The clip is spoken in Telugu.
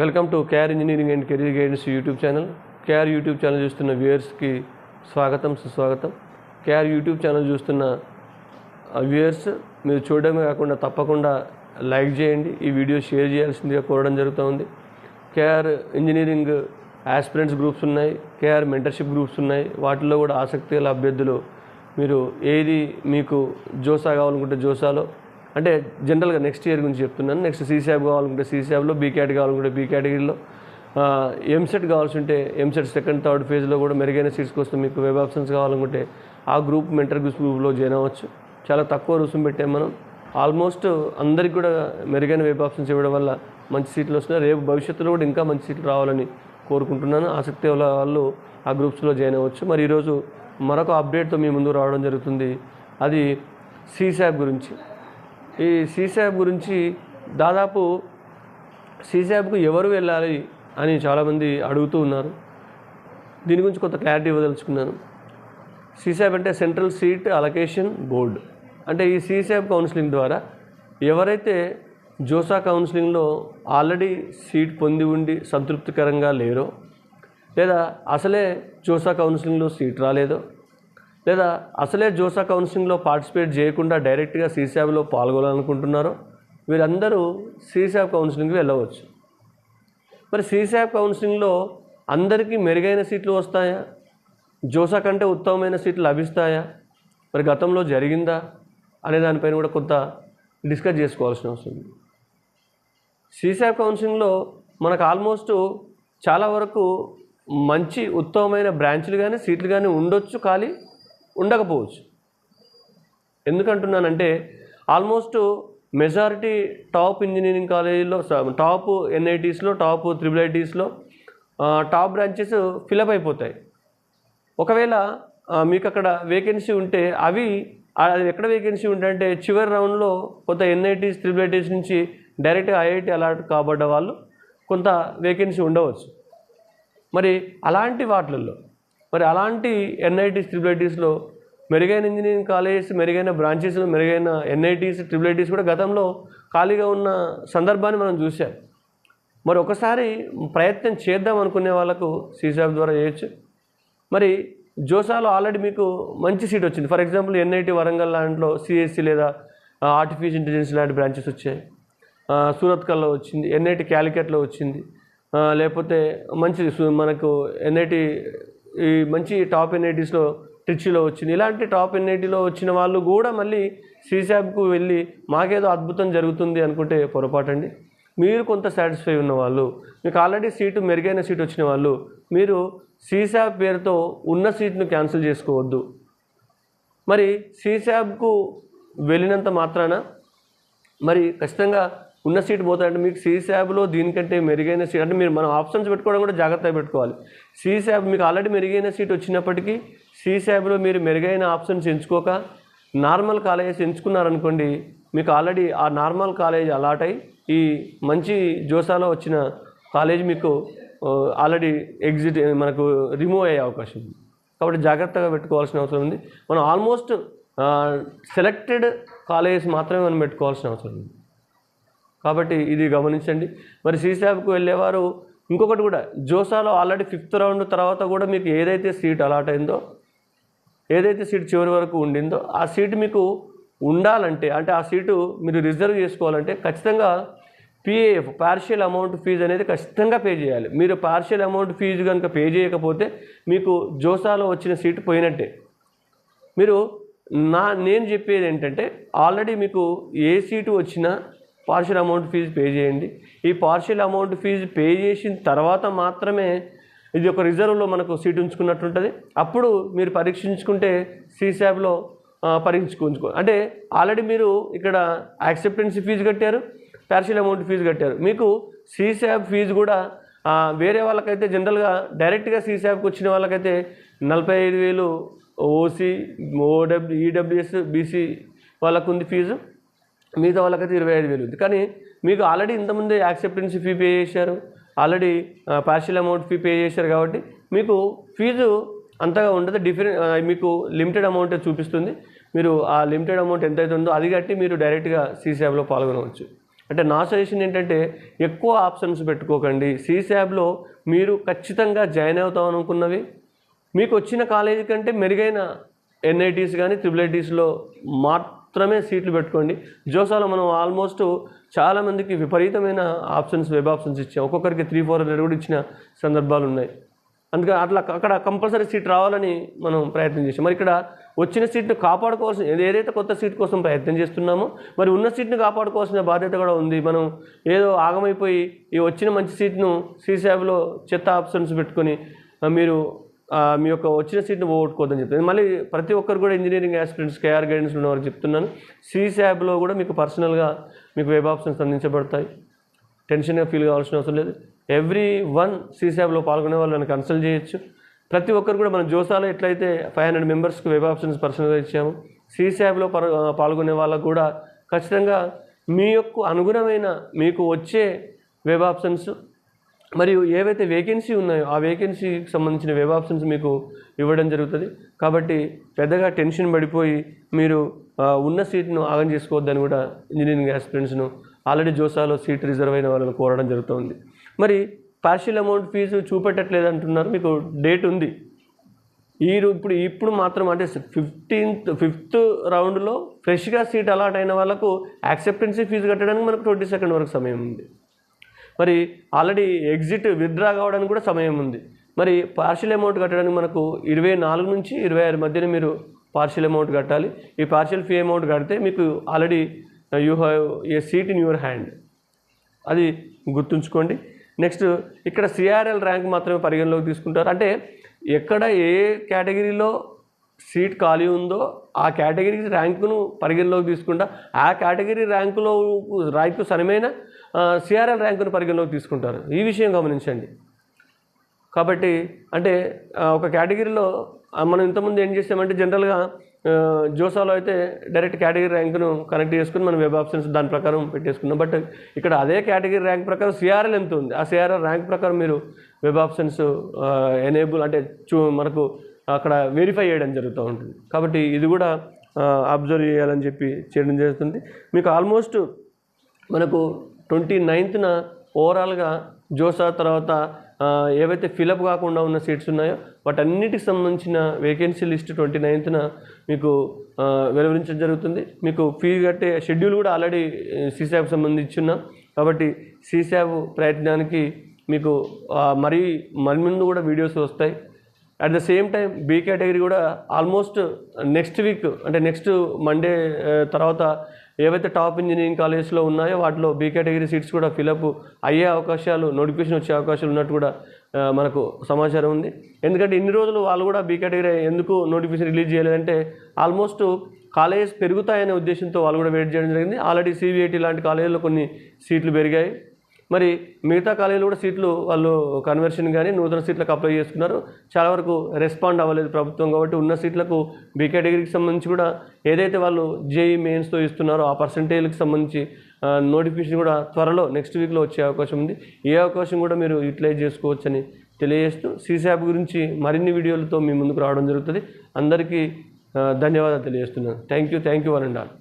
Welcome to KR engineering and career guidance YouTube channel KR YouTube channel చూస్తున్న వ్యూయర్స్కి స్వాగతం సుస్వాగతం. కేఆర్ యూట్యూబ్ ఛానల్ చూస్తున్న వ్యూయర్స్ మీరు చూడడమే కాకుండా తప్పకుండా లైక్ చేయండి. ఈ వీడియో షేర్ చేయాల్సిందిగా కోరడం జరుగుతూ ఉంది కేఆర్ ఇంజనీరింగ్ యాస్పిరెంట్స్ గ్రూప్స్ ఉన్నాయి. కేఆర్ మెంటర్షిప్ గ్రూప్స్ ఉన్నాయి. వాటిల్లో కూడా ఆసక్తి గల అభ్యర్థులు మీరు ఏది మీకు జోసా కావాలనుకుంటే జోసాలో అంటే జనరల్గా నెక్స్ట్ ఇయర్ గురించి చెప్తున్నాను. నెక్స్ట్ సీసాబ్ కావాలనుకుంటే సీసాబ్లో బీ క్యాట్ కావాలనుకుంటే బీ కేటగిరీలో ఎంసెట్ కావాల్సి ఉంటే ఎంసెట్ సెకండ్ థర్డ్ ఫేజ్లో కూడా మెరుగైన సీట్స్ కోసం మీకు వెబ్ ఆప్షన్స్ కావాలనుకుంటే ఆ గ్రూప్ మెంటర్ గ్రూప్లో జాయిన్ అవ్వచ్చు. చాలా తక్కువ రుసుము పెట్టాం మనం. ఆల్మోస్ట్ అందరికి కూడా మెరుగైన వెబ్ ఆప్షన్స్ ఇవ్వడం వల్ల మంచి సీట్లు వస్తున్నాయి. రేపు భవిష్యత్తులో కూడా ఇంకా మంచి సీట్లు రావాలని కోరుకుంటున్నాను. ఆసక్తి ఉన్న వాళ్ళు ఆ గ్రూప్స్లో జాయిన్ అవ్వచ్చు. మరి ఈరోజు మరొక అప్డేట్తో మీ ముందు రావడం జరుగుతుంది. అది సీసాబ్ గురించి. ఈ సీసాబ్ గురించి దాదాపు సీసాబ్కు ఎవరు వెళ్ళాలి అని చాలామంది అడుగుతూ ఉన్నారు. దీని గురించి కొంత క్లారిటీ ఇవ్వదలుచుకున్నాను. సీసాబ్ అంటే సెంట్రల్ సీట్ అలొకేషన్ బోర్డ్. అంటే ఈ సీసాబ్ కౌన్సిలింగ్ ద్వారా ఎవరైతే జోసా కౌన్సిలింగ్లో ఆల్రెడీ సీట్ పొంది ఉండి సంతృప్తికరంగా లేరో లేదా అసలే జోసా కౌన్సిలింగ్లో సీట్ రాలేదో లేదా అసలే జోసా కౌన్సిలింగ్లో పార్టిసిపేట్ చేయకుండా డైరెక్ట్గా సీసాబ్లో పాల్గొనాలనుకుంటున్నారో వీరందరూ సీసాబ్ కౌన్సిలింగ్కి వెళ్ళవచ్చు. మరి సీసాబ్ కౌన్సిలింగ్లో అందరికీ మెరుగైన సీట్లు వస్తాయా? జోసా కంటే ఉత్తమమైన సీట్లు లభిస్తాయా? మరి గతంలో జరిగిందా? అనే దానిపైన కూడా కొంత డిస్కస్ చేసుకోవాల్సిన అవసరం ఉంది. సీసాబ్ కౌన్సిలింగ్లో మనకు ఆల్మోస్ట్ చాలా వరకు మంచి ఉత్తమమైన బ్రాంచ్లు కానీ సీట్లు కానీ ఉండొచ్చు ఖాళీ ఉండకపోవచ్చు. ఎందుకంటున్నానంటే ఆల్మోస్ట్ మెజారిటీ టాప్ ఇంజనీరింగ్ కాలేజీలో టాప్ ఎన్ఐటీస్లో టాప్ త్రిబుల్ ఐటీస్లో టాప్ బ్రాంచెస్ ఫిలప్ అయిపోతాయి. ఒకవేళ మీకు అక్కడ వేకెన్సీ ఉంటే అవి అది ఎక్కడ వేకెన్సీ ఉంటే చివరి రౌండ్లో కొంత ఎన్ఐటీస్ త్రిబుల్ ఐటీస్ నుంచి డైరెక్ట్గా ఐఐటి అలాట్ కాబడ్డ వాళ్ళు కొంత వేకెన్సీ ఉండవచ్చు. మరి అలాంటి వాటిల్లో మరి అలాంటి ఎన్ఐటీస్ ట్రిపుల్ ఐటీస్లో మెరుగైన ఇంజనీరింగ్ కాలేజెస్ మెరుగైన బ్రాంచెస్ మెరుగైన ఎన్ఐటీస్ ట్రిపుల్ ఐటీస్ కూడా గతంలో ఖాళీగా ఉన్న సందర్భాన్ని మనం చూసాం మరి ఒకసారి ప్రయత్నం చేద్దాం అనుకునే వాళ్ళకు సీసాబ్ ద్వారా చేయొచ్చు. మరి జోసాలో ఆల్రెడీ మీకు మంచి సీట్ వచ్చింది. ఫర్ ఎగ్జాంపుల్ ఎన్ఐటి వరంగల్ లాంటిలో సిఎస్సి లేదా ఆర్టిఫిషియల్ ఇంటెలిజెన్స్ లాంటి బ్రాంచెస్ వచ్చాయి. సూరత్కల్లో వచ్చింది ఎన్ఐటి క్యాలికెట్లో వచ్చింది. లేకపోతే మంచి మనకు ఎన్ఐటి ఈ మంచి టాప్ ఎన్ఐటీస్లో ట్రిచిలో వచ్చింది. ఇలాంటి టాప్ ఎన్ఐటీలో వచ్చిన వాళ్ళు కూడా మళ్ళీ సీసాబ్కు వెళ్ళి మాకేదో అద్భుతం జరుగుతుంది అనుకుంటే పొరపాటండి. మీరు కొంత సాటిస్ఫై ఉన్న వాళ్ళు మీకు ఆల్రెడీ సీటు మెరుగైన సీట్ వచ్చిన వాళ్ళు మీరు సీసాబ్ పేరుతో ఉన్న సీట్ను క్యాన్సిల్ చేసుకోవద్దు. మరి సీసాబ్కు వెళ్ళినంత మాత్రాన మరి ఖచ్చితంగా ఉన్న సీట్ పోతాయంటే మీకు సీసాబ్లో దీనికంటే మెరుగైన సీట్ అంటే మీరు మనం ఆప్షన్స్ పెట్టుకోవడం కూడా జాగ్రత్తగా పెట్టుకోవాలి. సీసాబ్ మీకు ఆల్రెడీ మెరుగైన సీట్ వచ్చినప్పటికీ సీసాబ్లో మీరు మెరుగైన ఆప్షన్స్ ఎంచుకోక నార్మల్ కాలేజెస్ ఎంచుకున్నారనుకోండి మీకు ఆల్రెడీ ఆ నార్మల్ కాలేజ్ అలాట్ అయి ఈ మంచి జోసాలో వచ్చిన కాలేజ్ మీకు ఆల్రెడీ ఎగ్జిట్ మనకు రిమూవ్ అయ్యే అవకాశం ఉంది. కాబట్టి జాగ్రత్తగా పెట్టుకోవాల్సిన అవసరం ఉంది. మనం ఆల్మోస్ట్ సెలెక్టెడ్ కాలేజెస్ మాత్రమే మనం పెట్టుకోవాల్సిన అవసరం ఉంది. కాబట్టి ఇది గమనించండి. మరి సీసాబ్కు వెళ్ళేవారు ఇంకొకటి కూడా జోసాలో ఆల్రెడీ ఫిఫ్త్ రౌండ్ తర్వాత కూడా మీకు ఏదైతే సీట్ అలాట్ అయిందో ఏదైతే సీట్ చివరి వరకు ఉండిందో ఆ సీట్ మీకు ఉండాలంటే అంటే ఆ సీటు మీరు రిజర్వ్ చేసుకోవాలంటే ఖచ్చితంగా పిఏఎఫ్ పార్షియల్ అమౌంట్ ఫీజు అనేది ఖచ్చితంగా పే చేయాలి. మీరు పార్షియల్ అమౌంట్ ఫీజు కనుక పే చేయకపోతే మీకు జోసాలో వచ్చిన సీటు పోయినట్టే. మీరు నా నేను చెప్పేది ఏంటంటే ఆల్రెడీ మీకు ఏ సీటు వచ్చినా పార్షియల్ అమౌంట్ ఫీజు పే చేయండి. ఈ పార్షియల్ అమౌంట్ ఫీజు పే చేసిన తర్వాత మాత్రమే ఇది ఒక రిజర్వ్లో మనకు సీట్ ఉంచుకున్నట్టుంటుంది. అప్పుడు మీరు పరీక్షించుకుంటే సీసాబ్లో పరీక్షించుకో అంటే ఆల్రెడీ మీరు ఇక్కడ యాక్సెప్టెన్స్ ఫీజు కట్టారు పార్షియల్ అమౌంట్ ఫీజు కట్టారు. మీకు సీసాబ్ ఫీజు కూడా వేరే వాళ్ళకైతే జనరల్గా డైరెక్ట్గా సీసాబ్కి వచ్చిన వాళ్ళకైతే నలభై ఐదు వేలు ఓసీ ఓడబ్ల్యూ ఈడబ్ల్యూఎస్ బీసీ వాళ్ళకు ఉంది ఫీజు మిగతా వాళ్ళకైతే ఇరవై ఐదు వేలు ఉంది. కానీ మీకు ఆల్రెడీ ఇంతకుముందే యాక్సెప్టెన్సీ ఫీ పే చేశారు. Already partial amount fee pay చేశారు కాబట్టి మీకు ఫీజు అంతగా ఉండదు. డిఫరెంట్ మీకు లిమిటెడ్ అమౌంటే చూపిస్తుంది. మీరు ఆ లిమిటెడ్ అమౌంట్ ఎంతైతే ఉందో అది కట్టి మీరు డైరెక్ట్గా సీసాబ్లో పాల్గొనవచ్చు. అంటే నా సజెషన్ ఏంటంటే ఎక్కువ ఆప్షన్స్ పెట్టుకోకండి. సీసాబ్లో మీరు ఖచ్చితంగా జాయిన్ అవుతాం అనుకున్నవి. మీకు వచ్చిన కాలేజీ కంటే మెరుగైన ఎన్ఐటీస్ కానీ త్రిబుల్ ఐటీస్లో మాత్రమే సీట్లు పెట్టుకోండి జోసాలో మనం ఆల్మోస్ట్ చాలామందికి విపరీతమైన ఆప్షన్స్ వెబ్ ఆప్షన్స్ ఇచ్చాం ఒక్కొక్కరికి త్రీ ఫోర్ హండ్రెడ్ కూడా ఇచ్చిన సందర్భాలు ఉన్నాయి అందుకని అట్లా అక్కడ కంపల్సరీ సీట్ రావాలని మనం ప్రయత్నం చేసాం మరి ఇక్కడ వచ్చిన సీట్ను కాపాడుకోవాల్సిన ఏది- ఏదైతే కొత్త సీట్ కోసం ప్రయత్నం చేస్తున్నామో మరి ఉన్న సీట్ను కాపాడుకోవాల్సిన బాధ్యత కూడా ఉంది మనం ఏదో ఆగమైపోయి ఈ వచ్చిన మంచి సీట్ను సీసాబ్లో చెత్త ఆప్షన్స్ పెట్టుకొని మీరు మీ యొక్క వచ్చిన సీట్ని పోగొట్టుకోవద్దని చెప్తుంది మళ్ళీ ప్రతి ఒక్కరు కూడా ఇంజనీరింగ్ ఆస్పిరెంట్స్ కేఆర్ గైడెన్స్ ఉన్న వారికి చెప్తున్నాను. సీసాబ్లో కూడా మీకు పర్సనల్గా మీకు వెబ్ ఆప్షన్స్ అందించబడతాయి. టెన్షన్గా ఫీల్ కావాల్సిన అవసరం లేదు. ఎవ్రీ వన్ సీసాబ్లో పాల్గొనే వాళ్ళని కన్సల్ట్ చేయొచ్చు. ప్రతి ఒక్కరు కూడా మనం జోసాలో ఎట్లయితే ఫైవ్ హండ్రెడ్ మెంబర్స్కి వెబ్ ఆప్షన్స్ పర్సనల్గా ఇచ్చాము సీసాబ్లో పర పాల్గొనే వాళ్ళకు కూడా ఖచ్చితంగా మీ యొక్క అనుగుణమైన మీకు వచ్చే వెబ్ ఆప్షన్స్ మరియు ఏవైతే వేకెన్సీ ఉన్నాయో ఆ వేకెన్సీకి సంబంధించిన వెబ్ ఆప్షన్స్ మీకు ఇవ్వడం జరుగుతుంది. కాబట్టి పెద్దగా టెన్షన్ పడిపోయి మీరు ఉన్న సీట్ను ఆగం చేసుకోవద్దని కూడా ఇంజనీరింగ్ ఆస్పిరెంట్స్ను ఆల్రెడీ జోసాలో సీట్ రిజర్వ్ అయిన వాళ్ళని కోరడం జరుగుతుంది. మరి పార్షియల్ అమౌంట్ ఫీజు చూపెట్టట్లేదు అంటున్నారు. మీకు డేట్ ఉంది. ఈ ఇప్పుడు ఇప్పుడు మాత్రం అంటే ఫిఫ్టీన్త్ ఫిఫ్త్ రౌండ్లో ఫ్రెష్గా సీట్ అలాట్ అయిన వాళ్ళకు యాక్సెప్టెన్సీ ఫీజు కట్టడానికి మనకు ట్వంటీ సెకండ్ వరకు సమయం ఉంది. మరి ఆల్రెడీ ఎగ్జిట్ విత్డ్రా కావడానికి కూడా సమయం ఉంది. మరి పార్షియల్ అమౌంట్ కట్టడానికి మనకు ఇరవై నాలుగు నుంచి ఇరవై ఆరు మధ్యన మీరు పార్షియల్ అమౌంట్ కట్టాలి. ఈ పార్షియల్ ఫీ అమౌంట్ కడితే మీకు already you have a seat in your hand. అది గుర్తుంచుకోండి. నెక్స్ట్ ఇక్కడ సిఆర్ఎల్ ర్యాంక్ మాత్రమే పరిగణలోకి తీసుకుంటారు. అంటే ఎక్కడ ఏ కేటగిరీలో సీట్ ఖాళీ ఉందో ఆ కేటగిరీ ర్యాంకును పరిగణలోకి తీసుకుంటా. ఆ కేటగిరీ ర్యాంకులో ర్యాంకు సరమైన సిఆర్ఎల్ ర్యాంకును పరిగణలోకి తీసుకుంటారు. ఈ విషయం గమనించండి. కాబట్టి అంటే ఒక కేటగిరీలో మనం ఇంతకుముందు ఏం చేసామంటే జనరల్గా జోసాలో అయితే డైరెక్ట్ కేటగిరీ ర్యాంకును కనెక్ట్ చేసుకుని మనం వెబ్ ఆప్షన్స్ దాని ప్రకారం పెట్టేసుకున్నాం. బట్ ఇక్కడ అదే కేటగిరీ ర్యాంక్ ప్రకారం సిఆర్ఎల్ ఎంత ఉంది? ఆ సిఆర్ఎల్ ర్యాంక్ ప్రకారం మీరు వెబ్ ఆప్షన్స్ ఎనేబుల్ అంటే చూ మనకు అక్కడ వెరిఫై చేయడం జరుగుతూ ఉంటుంది. కాబట్టి ఇది కూడా అబ్జర్వ్ చేయాలని చెప్పి చేయడం జరుగుతుంది. మీకు ఆల్మోస్ట్ మనకు ట్వంటీ నైన్త్న ఓవరాల్గా జోసా తర్వాత ఏవైతే ఫిలప్ కాకుండా ఉన్న సీట్స్ ఉన్నాయో వాటన్నిటికి సంబంధించిన వేకెన్సీ లిస్ట్ ట్వంటీ నైన్త్న మీకు వెలువరించడం జరుగుతుంది. మీకు ఫీ కట్టే షెడ్యూల్ కూడా ఆల్రెడీ సీసాబ్ సంబంధించి ఉన్నాం. కాబట్టి సీసాబ్ ప్రయత్నానికి మీకు మరీ మరి ముందు కూడా వీడియోస్ వస్తాయి. At the same time B category కూడా ఆల్మోస్ట్ నెక్స్ట్ వీక్ అంటే నెక్స్ట్ మండే uh, తర్వాత ఏవైతే టాప్ ఇంజనీరింగ్ కాలేజెస్లో ఉన్నాయో వాటిలో బీ కేటగిరీ సీట్స్ కూడా ఫిలప్ అయ్యే అవకాశాలు నోటిఫికేషన్ వచ్చే అవకాశాలు ఉన్నట్టు కూడా uh, మనకు సమాచారం ఉంది. ఎందుకంటే ఇన్ని రోజులు వాళ్ళు కూడా బీ కేటగిరీ ఎందుకు నోటిఫికేషన్ రిలీజ్ చేయలేదంటే ఆల్మోస్ట్ కాలేజెస్ పెరుగుతాయనే ఉద్దేశంతో వాళ్ళు కూడా వెయిట్ చేయడం జరిగింది. ఆల్రెడీ సిబిఐటి లాంటి కాలేజీలో కొన్ని సీట్లు పెరిగాయి. మరి మిగతా కాలేజీలు కూడా సీట్లు వాళ్ళు కన్వర్షన్ కానీ నూతన సీట్లకు అప్లై చేసుకున్నారు. చాలా వరకు రెస్పాండ్ అవ్వలేదు ప్రభుత్వం కాబట్టి ఉన్న సీట్లకు బీకే డిగ్రీకి సంబంధించి కూడా ఏదైతే వాళ్ళు జేఈ మెయిన్స్తో ఇస్తున్నారో ఆ పర్సంటేజ్కి సంబంధించి నోటిఫికేషన్ కూడా త్వరలో నెక్స్ట్ వీక్లో వచ్చే అవకాశం ఉంది. ఏ అవకాశం కూడా మీరు యూటిలైజ్ చేసుకోవచ్చని తెలియజేస్తూ సీసాప్ గురించి మరిన్ని వీడియోలతో మీ ముందుకు రావడం జరుగుతుంది. అందరికీ ధన్యవాదాలు తెలియజేస్తున్నాను. Thank you thank you one and all